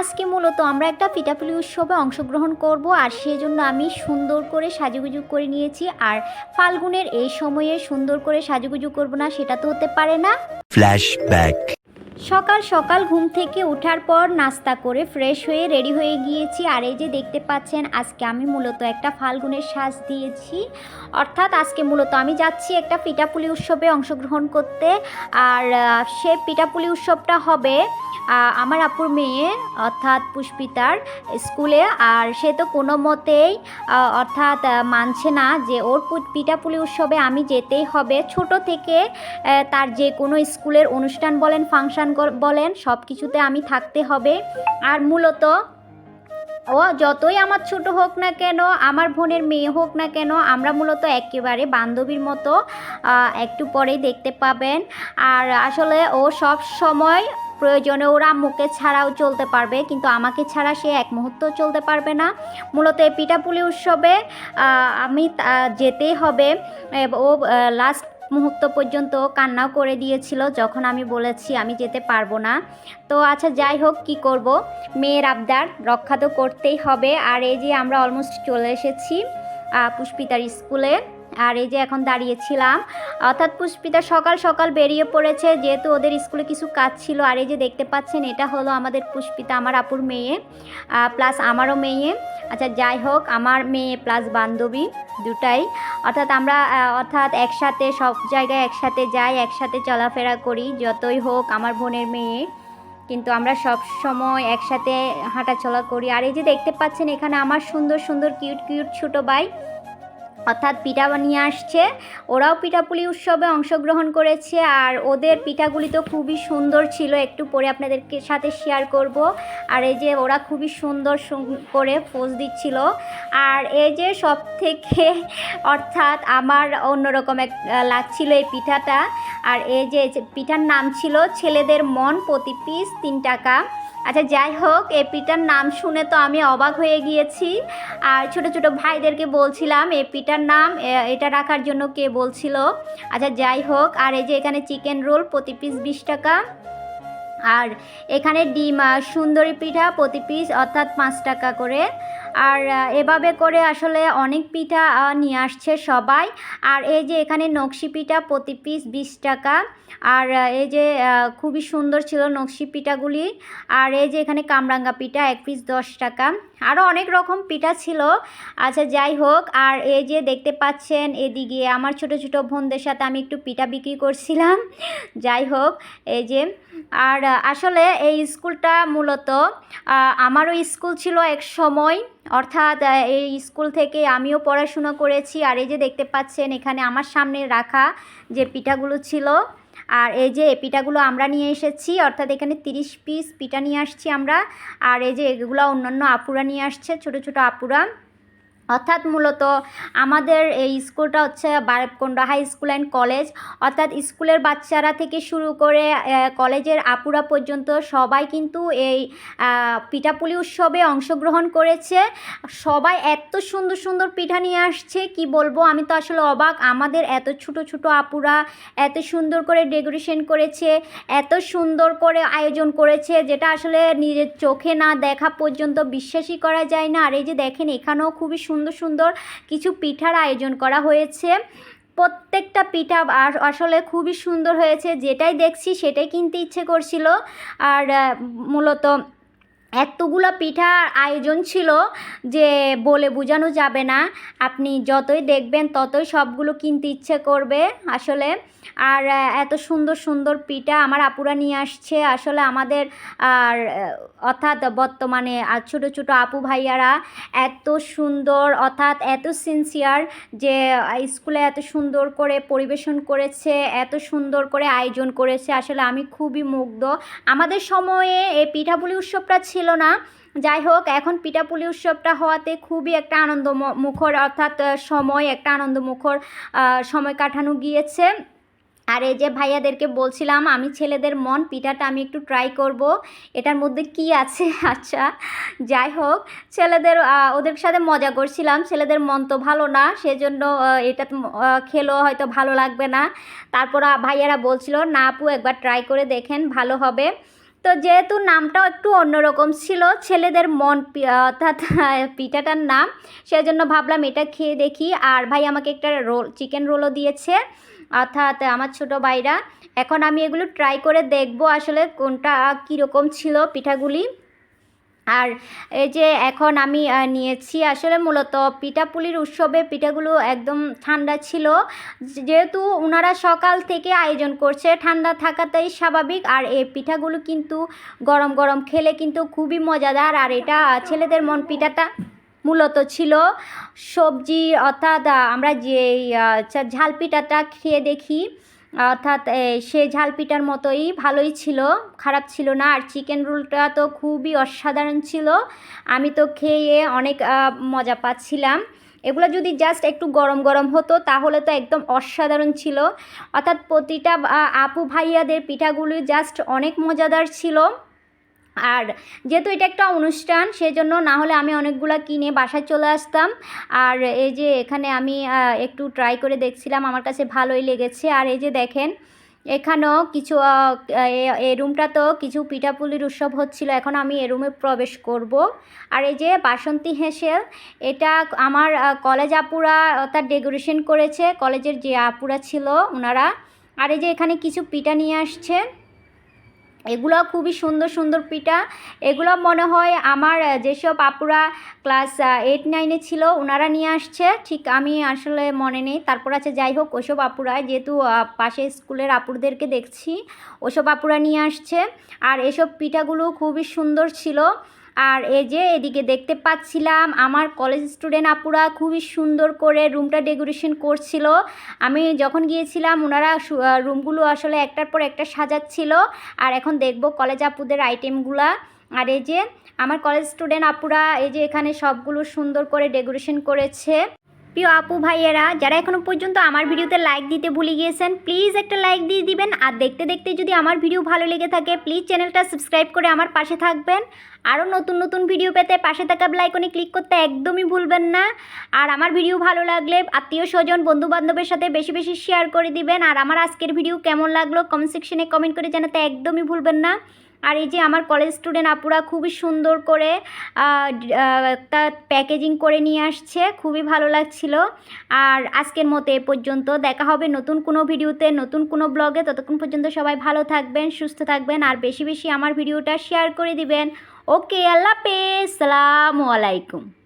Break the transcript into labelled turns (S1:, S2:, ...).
S1: আজকে মূলত আমরা একটা পিটাপুলি উৎসবে অংশগ্রহণ করব, আর সেজন্য আমি সুন্দর করে সাজুগুজু করে নিয়েছি, আর ফাল্গুনের এই সময়ে সুন্দর করে সাজুগুজু করব না, সেটা তো হতে পারে না
S2: Flashback.
S1: সকাল সকাল ঘুম থেকে ওঠার পর নাস্তা করে ফ্রেশ হয়ে রেডি হয়ে গিয়েছি। আর এই যে দেখতে পাচ্ছেন, আজকে আমি মূলত একটা ফাল্গুনের শ্বাস দিয়েছি। অর্থাৎ আজকে মূলত আমি যাচ্ছি একটা পিঠাপুলি উৎসবে অংশগ্রহণ করতে। আর সে পিঠাপুলি উৎসবটা হবে আমার আপুর মেয়ে, অর্থাৎ পুষ্পিতার স্কুলে। আর সে তো কোনো মতেই অর্থাৎ মানছে না যে ওর পিঠাপুলি উৎসবে আমি যেতেই হবে। ছোট থেকে তার যে কোনো স্কুলের অনুষ্ঠান বলেন, ফাংশন বলেন সব কিছুতে আমি থাকতে হবে। আর মূলত, ও যতই আমার ছোট হোক না কেন, আমার বোনের মেয়ে হোক না কেন, আমরা মূলত একেবারে বান্ধবীর মতো একটু পরেই দেখতে পাবেন। আর আসলে ও সব সময় প্রয়োজনে ওরা মুখে ছাড়াও চলতে পারবে, কিন্তু আমাকে ছাড়া সে এক মুহূর্ত চলতে পারবে না। মূলত এই পিঠাপুলি উৎসবে আমি যেতেই হবে। ও লাস্ট মুহূর্ত পর্যন্ত কান্নাও করে দিয়েছিল যখন আমি বলেছি আমি যেতে পারব না। তো আচ্ছা যাই হোক, কি করব? মেয়ের আবদার রক্ষা তো করতেই হবে। আর এই যে আমরা অলমোস্ট চলে এসেছি পুষ্পিতার স্কুলে। আর এই যে এখন দাঁড়িয়েছিলাম, অর্থাৎ পুষ্পিতা সকাল সকাল বেরিয়ে পড়েছে, যেহেতু ওদের স্কুলে কিছু কাজ ছিল, আর এই যে দেখতে পাচ্ছেন, এটা হলো আমাদের পুষ্পিতা, আমার আপুর মেয়ে প্লাস আমারও মেয়ে। আচ্ছা যাই হোক, আমার মেয়ে প্লাস বান্ধবী দুটাই। অর্থাৎ আমরা অর্থাৎ একসাথে সব জায়গায় একসাথে যাই, একসাথে চলাফেরা করি, যতই হোক আমার বোনের মেয়ে। কিন্তু আমরা সব সময় একসাথে হাঁটাচলা করি। আর এই যে দেখতে পাচ্ছেন, এখানে আমার সুন্দর সুন্দর কিউট কিউট ছোটো ভাই। অর্থাৎ পিঠা বানিয়ে আসছে। ওরাও পিঠাপুলি উৎসবে অংশগ্রহণ করেছে আর ওদের পিঠাগুলি তো খুবই সুন্দর ছিল। একটু পরে আপনাদেরকে সাথে শেয়ার করব। আর এই যে ওরা খুবই সুন্দর করে পোজ দিচ্ছিল। আর এই যে সব থেকে অর্থাৎ আমার অন্যরকম এক লাগছিল এই পিঠাটা। আর এই যে পিঠার নাম ছিল ছেলেদের মন প্রতি পিস তিন টাকা। আচ্ছা যাই হোক এপিটার নাম শুনে তো আমি অবাক হয়ে গিয়েছি। আর ছোট ছোট ভাইদেরকে বলছিলাম এই পিঠার নাম এটা রাখার জন্য কে বলছিল? আচ্ছা যাই হোক, আর এই যে এখানে চিকেন রোল প্রতি পিস বিশ টাকা। আর এখানে ডিম সুন্দরী পিঠা প্রতি পিস, অর্থাৎ পাঁচ টাকা করে। আর এভাবে করে আসলে অনেক পিঠা নিয়ে আসছে সবাই। আর এই যে এখানে নকশি পিঠা প্রতি পিস বিশ টাকা। আর এই যে খুবই সুন্দর ছিল নকশি পিঠাগুলি। আর এই যে এখানে কামরাঙ্গা পিঠা এক পিস দশ টাকা। আরও অনেক রকম পিঠা ছিল। আচ্ছা যাই হোক। আর এই যে দেখতে পাচ্ছেন এদিকে আমার ছোট ছোট বোনদের সাথে আমি একটু পিঠা বিক্রি করছিলাম। যাই হোক, এই যে। আর আসলে এই স্কুলটা মূলত আমারও স্কুল ছিল এক সময়। অর্থাৎ এই স্কুল থেকে আমিও পড়াশুনো করেছি। আর এই যে দেখতে পাচ্ছেন, এখানে আমার সামনে রাখা যে পিঠাগুলো ছিল, আর এই যে পিঠাগুলো আমরা নিয়ে এসেছি, অর্থাৎ এখানে তিরিশ পিস পিঠা নিয়ে আসছি আমরা। আর এই যে এগুলো অন্যান্য আপুরা নিয়ে আসছে, ছোট ছোট আপুরা। অর্থাৎ মূলত আমাদের এই স্কুলটা হচ্ছে Barabkunda high school and college. অর্থাৎ স্কুলের বাচ্চারা থেকে শুরু করে কলেজের আপুরা পর্যন্ত সবাই কিন্তু এই পিঠাপুলি উৎসবে অংশগ্রহণ করেছে। সবাই এত সুন্দর সুন্দর পিঠা নিয়ে আসছে, কি বলব? আমি তো আসলে অবাক। আমাদের এত ছোট ছোট আপুরা এত সুন্দর করে ডেকোরেশন করেছে, এত সুন্দর করে আয়োজন করেছে, যেটা আসলে নিজের চোখে না দেখা পর্যন্ত বিশ্বাসই করা যায় না। আর এই যে দেখেন, এখানেও খুবই সুন্দর সুন্দর সুন্দর কিছু পিঠার আয়োজন করা হয়েছে। প্রত্যেকটা পিঠা আসলে খুবই সুন্দর হয়েছে। যেটাই দেখছি সেটাই কিনতে ইচ্ছে করছিল। আর মূলত এতগুলো পিঠার আয়োজন ছিল যে বলে বোঝানো যাবে না। আপনি যতই দেখবেন, ততই সবগুলো কিনতে ইচ্ছে করবে আসলে। আর এত সুন্দর সুন্দর পিঠা আমার আপুরা নিয়ে আসছে। আসলে আমাদের, আর, অর্থাৎ বর্তমানে, আর ছোটো ছোটো আপু ভাইয়ারা এত সুন্দর, অর্থাৎ এত সিনসিয়ার যে স্কুলে এত সুন্দর করে পরিবেশন করেছে, এত সুন্দর করে আয়োজন করেছে। আসলে আমি খুবই মুগ্ধ। আমাদের সময়ে এই পিঠাপুলি উৎসবটা ছিল না। যাই হোক, এখন পিঠাপুলি উৎসবটা হওয়াতে খুবই একটা আনন্দ মুখর অর্থাৎ সময়, একটা আনন্দ মুখর সময় কাটানো গিয়েছে। আর এই যে ভাইয়াদেরকে বলছিলাম, আমি ছেলেদের মন, পিঠাটা আমি একটু ট্রাই করব। এটার মধ্যে কি আছে? আচ্ছা যাই হোক, ছেলেদের ওদের সাথে মজা করছিলাম। ছেলেদের মন তো ভালো না, সেজন্য এটা খেলেও হয়তো ভালো লাগবে না। তারপর ভাইয়ারা বলছিল, না আপু, একবার ট্রাই করে দেখেন, ভালো হবে। তো যেহেতু নামটাও একটু অন্যরকম ছিল, ছেলেদের মন অর্থাৎ পিঠাটার নাম সেই জন্য ভাবলাম এটা খেয়ে দেখি। আর ভাই আমাকে একটা রোল, চিকেন রোলও দিয়েছে, অর্থাৎ আমার ছোট ভাইরা। এখন আমি এগুলো ট্রাই করে দেখব আসলে কোনটা কীরকম ছিল পিঠাগুলি। আর এই যে এখন আমি নিয়েছি আসলে মূলত পিঠাপুলির উৎসবে পিঠাগুলো একদম ঠান্ডা ছিল। যেহেতু ওনারা সকাল থেকে আয়োজন করছে, ঠান্ডা থাকাটাই স্বাভাবিক। আর এই পিঠাগুলো কিন্তু গরম গরম খেলে কিন্তু খুবই মজাদার। আর এটা ছেলেদের মন পিঠাটা মূলত ছিল। সবজি অর্থাৎ আমরা যে ঝাল পিঠাটা খেয়ে দেখি। অর্থাৎ সে ঝাল পিঠার মতোই ভালোই ছিল, খারাপ ছিল না। আর চিকেন রোলটা তো খুবই অসাধারণ ছিল। আমি তো খেয়ে অনেক মজা পাচ্ছিলাম। এগুলো যদি জাস্ট একটু গরম গরম হতো, তাহলে তো একদম অসাধারণ ছিল। অর্থাৎ প্রতিটা আপু ভাইয়াদের পিঠাগুলি জাস্ট অনেক মজাদার ছিল। আর যেহেতু এটা একটা অনুষ্ঠান, সেজন্য না হলে আমি অনেকগুলা কিনে বাসায় চলে আসতাম। আর এই যে এখানে আমি একটু ট্রাই করে দেখছিলাম, আমার কাছে ভালোই লেগেছে। আর এই যে দেখেন, এখানেও কিছু এই রুমটাতেও কিছু পিঠাপুলির উৎসব হচ্ছিল, এখন আমি এ রুমে প্রবেশ করব। আর এই যে বাসন্তী হেসেল, এটা আমার কলেজ আপুরা তার ডেকোরেশন করেছে কলেজের যে আপুরা ছিল ওনারা। আর এই যে এখানে কিছু পিঠা নিয়ে আসছে। এগুলো খুবই সুন্দর সুন্দর পিঠা। এগুলো মনে হয় আমার যেসব আপুরা ক্লাস এইট নাইনে ছিল ওনারা নিয়ে আসছে। ঠিক আমি আসলে মনে নেই। তারপর আছে, যাই হোক, ওসব আপুরা যেহেতু পাশে স্কুলের আপুরদেরকে দেখছি, ওসব আপুরা নিয়ে আসছে। আর এসব পিঠাগুলো খুবই সুন্দর ছিল। আর এই যে এদিকে দেখতে পাচ্ছিলাম, আমার কলেজ স্টুডেন্ট আপুরা খুবই সুন্দর করে রুমটা ডেকোরেশন করছিল। আমি যখন গিয়েছিলাম ওনারা রুমগুলো আসলে একটার পর একটা সাজাচ্ছিল। আর এখন দেখব কলেজ আপুদের আইটেমগুলা আর এই যে আমার কলেজ স্টুডেন্ট আপুরা এই যে এখানে সবগুলো সুন্দর করে ডেকোরেশন করেছে। প্রিয় আপু, ভাইয়েরা, যারা এখনও পর্যন্ত আমার ভিডিওতে লাইক দিতে ভুলে গিয়েছেন প্লিজ একটা লাইক দিয়ে দিবেন। আর দেখতে দেখতে যদি আমার ভিডিও ভালো লেগে থাকে প্লিজ চ্যানেলটা সাবস্ক্রাইব করে আমার পাশে থাকবেন। আরও নতুন নতুন ভিডিও পেতে পাশে থাকা লাইকনে ক্লিক করতে একদমই ভুলবেন না। আর আমার ভিডিও ভালো লাগলে আত্মীয় স্বজন বন্ধু বান্ধবের সাথে বেশি বেশি শেয়ার করে দিবেন। আর আমার আজকের ভিডিও কেমন লাগল কমেন্ট সেকশনে কমেন্ট করে জানাতে একদমই ভুলবেন না। আর এই যে আমার কলেজ স্টুডেন্ট আপুরা খুবই সুন্দর করে একটা প্যাকেজিং করে নিয়ে আসছে, খুবই ভালো লাগছিল। আর আজকের মতো এ পর্যন্ত। দেখা হবে নতুন কোনো ভিডিওতে নতুন কোনো ব্লগে ততক্ষণ পর্যন্ত সবাই ভালো থাকবেন, সুস্থ থাকবেন। আর বেশি বেশি আমার ভিডিওটা শেয়ার করে দিবেন। ওকে আল্লাহ হাফেজ। সালামু আলাইকুম।